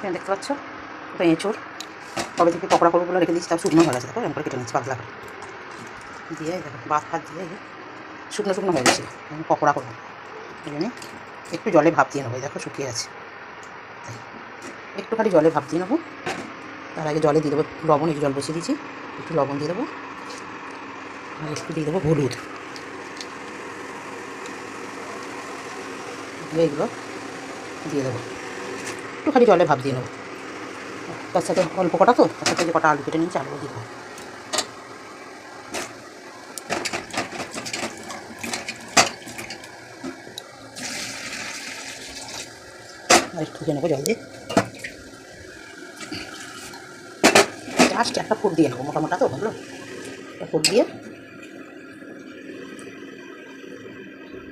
এখানে দেখতে পাচ্ছ? ওটা এঁচোড়। কবে থেকে পকোড়া করব বলে রেখে দিচ্ছি তাও শুকনো হয়ে গেছে। দেখো, এরকম করে কেটে নিচ্ছি পাতলা করে। দিয়ে দেখো ভাত ফাত দিয়ে শুকনো শুকনো হয়ে গেছে। আমি পকোড়া করব। এই জন্যে একটু জলে ভাপ দিয়ে নেব। দেখো, শুকিয়ে গেছে। তাই। একটুখানি জলে ভাপ দিয়ে নেব। তার আগে জলে দিয়ে দেবো একটু লবণ যে জল বসিয়ে দিয়েছি। একটু লবণ দিয়ে দেবো। আর একটু দিয়ে দেবো হলুদ। এগুলো দিয়ে দেবো। একটুখানি জলে ভাব দিয়ে নেব। তার সাথে অল্প কটা তো, তার সাথে যে কটা আলু কেটে নিয়েছি আলু দিয়ে আর একটু নেব জল দিয়ে। জাস্ট একটা ফুট দিয়ে নেব, মোটা মোটা তো ভালো একটা ফুট দিয়ে।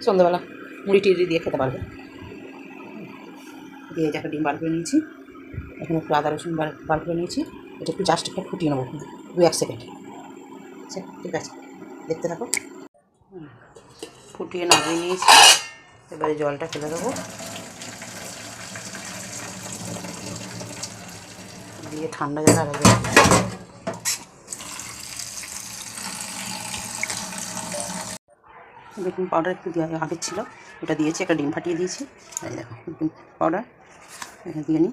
সন্ধ্যাবেলা মুড়ি টুড়ি দিয়ে খেতে পারবে। এই একটা ডিম বার করে নিয়েছি। এখন একটু আদা রসুন বার বার করে নিয়েছি। এটা একটু জাস্ট একটু ফুটিয়ে নেব দু এক সেকেন্ড আচ্ছা ঠিক আছে, দেখতে থাকো। ফুটিয়ে নামিয়ে নিয়েছি। এবারে জলটা ফেলে দেবো। দিয়ে ঠান্ডা জায়গা রাখবে বেকিং পাউডার একটু আগের ছিল, ওটা দিয়েছি, একটা ডিম ফাটিয়ে দিয়েছি। দেখো বেকিং পাউডার দিয়ে নিই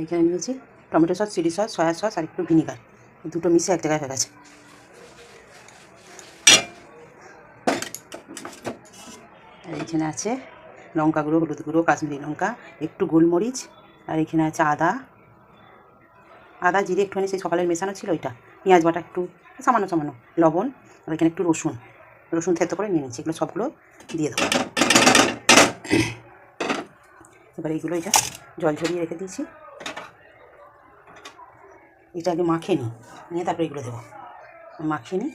এইখানে নিয়েছি tomato sauce, chilli sauce, soya sauce আর একটু ভিনিগার। দুটো মিশে এক জায়গায় হয়ে গেছে। আর এখানে আছে লঙ্কা গুঁড়ো, হলুদ গুঁড়ো, কাশ্মীরি লঙ্কা, একটু গোলমরিচ, আর এখানে আছে আদা। আদা, জিরে একটুখানি, সেই সকালের মেশানো ছিল ওইটা। পেঁয়াজ বাটা একটু, সামান্য সামান্য লবণ, আর এখানে একটু রসুন। রসুন থেতো করে নিয়ে নিচ্ছি এগুলো সবগুলো দিয়ে দেবো। এবার এইগুলো এটা জল ঝরিয়ে রেখে দিয়েছি। এটা আগে মাখিয়ে নিই, নিয়ে তারপরে এগুলো দেবো। মাখিয়ে নিই,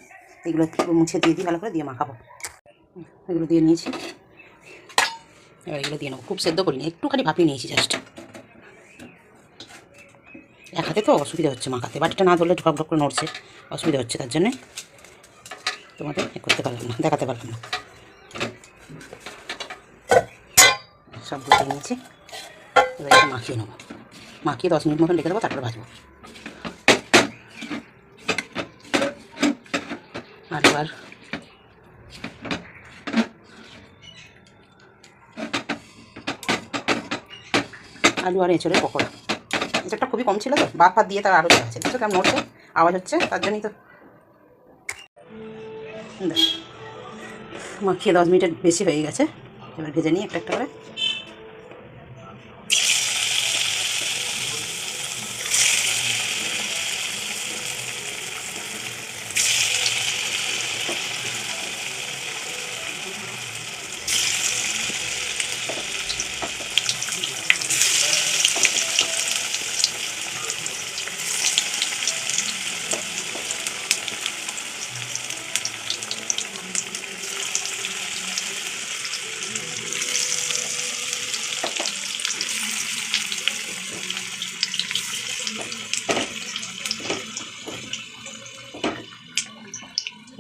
এগুলো মুছে দিয়ে দিই, ভালো করে দিয়ে মাখাবো। এগুলো দিয়ে নিয়েছি। এবার এগুলো দিয়ে নেব। খুব সেদ্ধ করিনি, একটুখানি ভাপিয়ে নিয়েছি জাস্ট হাতে তো অসুবিধা হচ্ছে মাখাতে। বাটিটা না ধরলে ঢক করে নড়ছে, অসুবিধা হচ্ছে তার জন্যে। তোমাদের করতে পারলাম না, দেখাতে পারলাম না। সব গুছিয়ে নিয়েছি, এবার একটু মাখিয়ে নেব। মাখিয়ে দশ মিনিট মতন রেখে দেবো, তারপরে ভাজবো। আর আলু আর এঁচড়ের পকোড়া। এঁচড়টা খুবই কম ছিল তো। বাদ ফাদ দিয়ে তার আরও যাচ্ছে দেখছ কেমন নড়ছে? আওয়াজ হচ্ছে? তার জন্যই তো মাখিয়ে দশ মিনিটের বেশি হয়ে গেছে। এবার ভেজে নিই একটা একটা করে।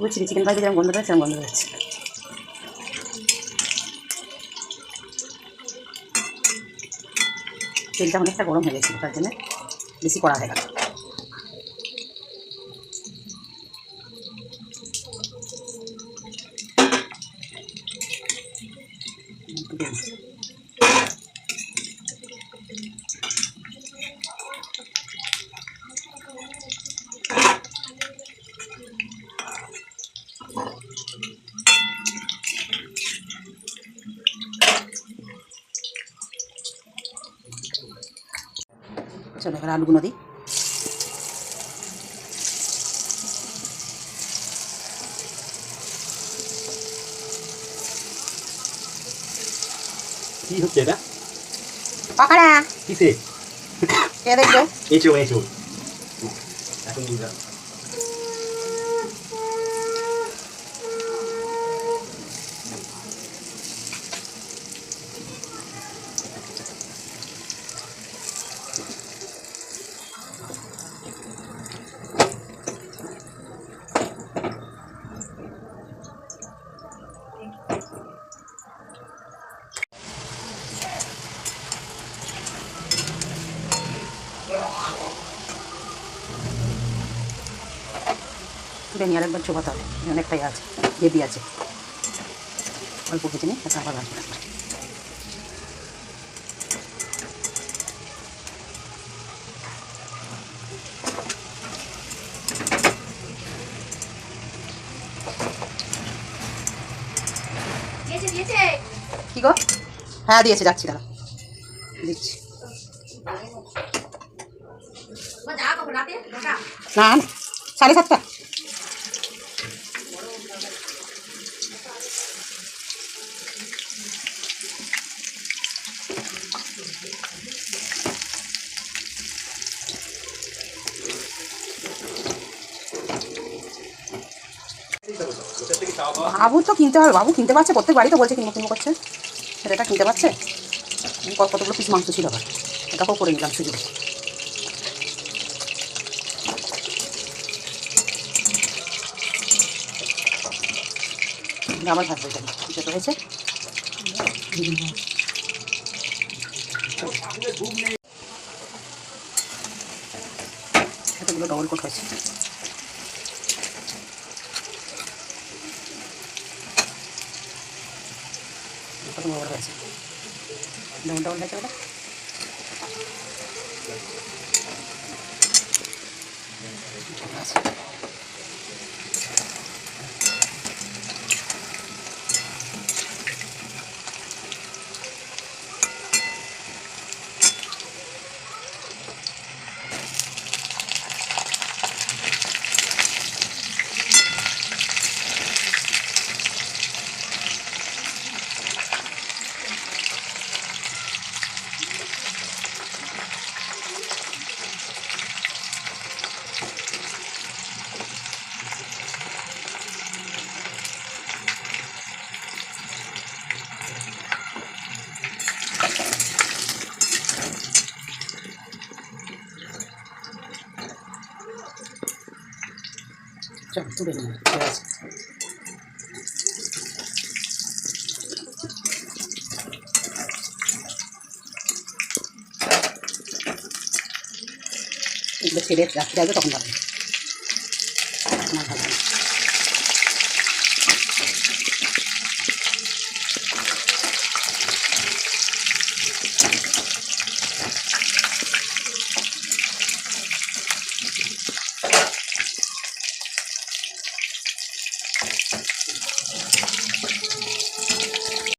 চিলি চিকেন ফ্রাইতে যেমন গন্ধ সেরকম গন্ধ পেয়েছে তেলটা অনেকটা গরম হয়ে গেছিল তার জন্য বেশি কড়া হয়ে গেল একটু দিয়ে চলো এবার আলুগুলো দিই। কি হচ্ছে এটা? পাকড়া। কিসে? কে দেখবে? এই চো এখন বেনি আরেকবার চোপাতে হবে অনেকটাই আছে বেবি আছে। অল্প কিছু নিয়ে আবার আসবে কি গো? হ্যাঁ দিয়েছে যাচ্ছি দাঁড়া। দিচ্ছি। না সাড়ে সাতটা। বাবু তো কিনতে হবে, বাবু কিনতে পারছে? প্রত্যেক বাড়ি তো বলছে কিনবো কিনবো করছে। ছেলেটা কিনতে পারছে? কত কতগুলো পিস মাংস ছিল আবার। এটাকেও করে নিলাম সুযোগ আবার ভাজতে যাবে যেটা হয়েছে? ডবল কোট হয়েছে। কত বড় বড় হয়েছে ডবল ডবল হয়েছে চল তুলে নিই এগুলো ছেড়ে রাখতে আসবে তখন ভালো।